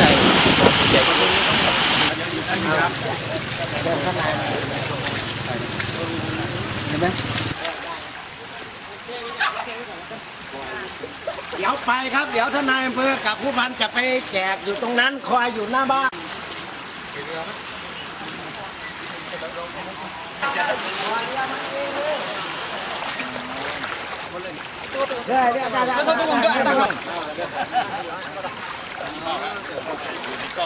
ใจใหญ่ก็ต้เนเดี๋ยวไปครับ เดี๋ยวทนายอำเภอกับผู้พันจะไปแจกอยู่ตรงนั้นคอยอยู่หน้าบ้านได้ได้ได้ได้ ได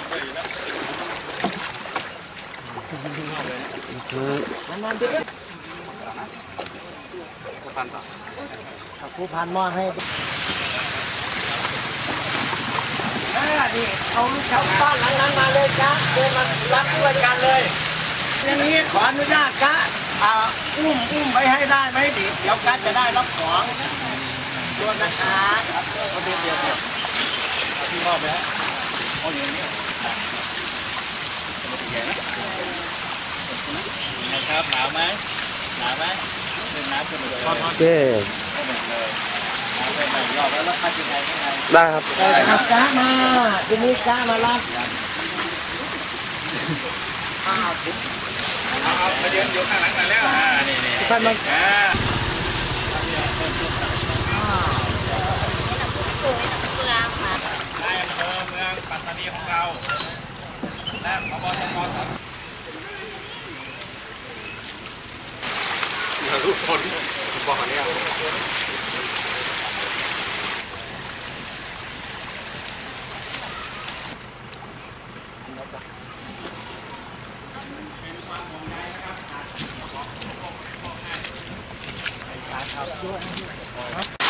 ้ผู้พันมอบให้เออนี่เอาลูกชาวบ้านหลังนั้นมาเลยจ้ะเดินมารับด้วยกันเลยอย่างนี้ขออนุญาตกะอ่าอุ้มอุ้มไปให้ได้ไหมดิเดี๋ยวกันจะได้รับของตัวนะคะครับเดี๋ยวเดี๋ยวพี่มอบไปแล้วเอาอย่าง นะครับหนาวไหมหนาวไหมเล่นน้ำกันไปเลยโอเคไปหน่อยรอบได้ครับขับกะมาทีนี้กะมารับเอาไปเดินอยู่ข้างหลังมาแล้วนี่นี่ ท่านมา อ่าได้อำเภอเมืองปัตตานีของเราและพบตรส ทุกคนบอกเนี่ยครับ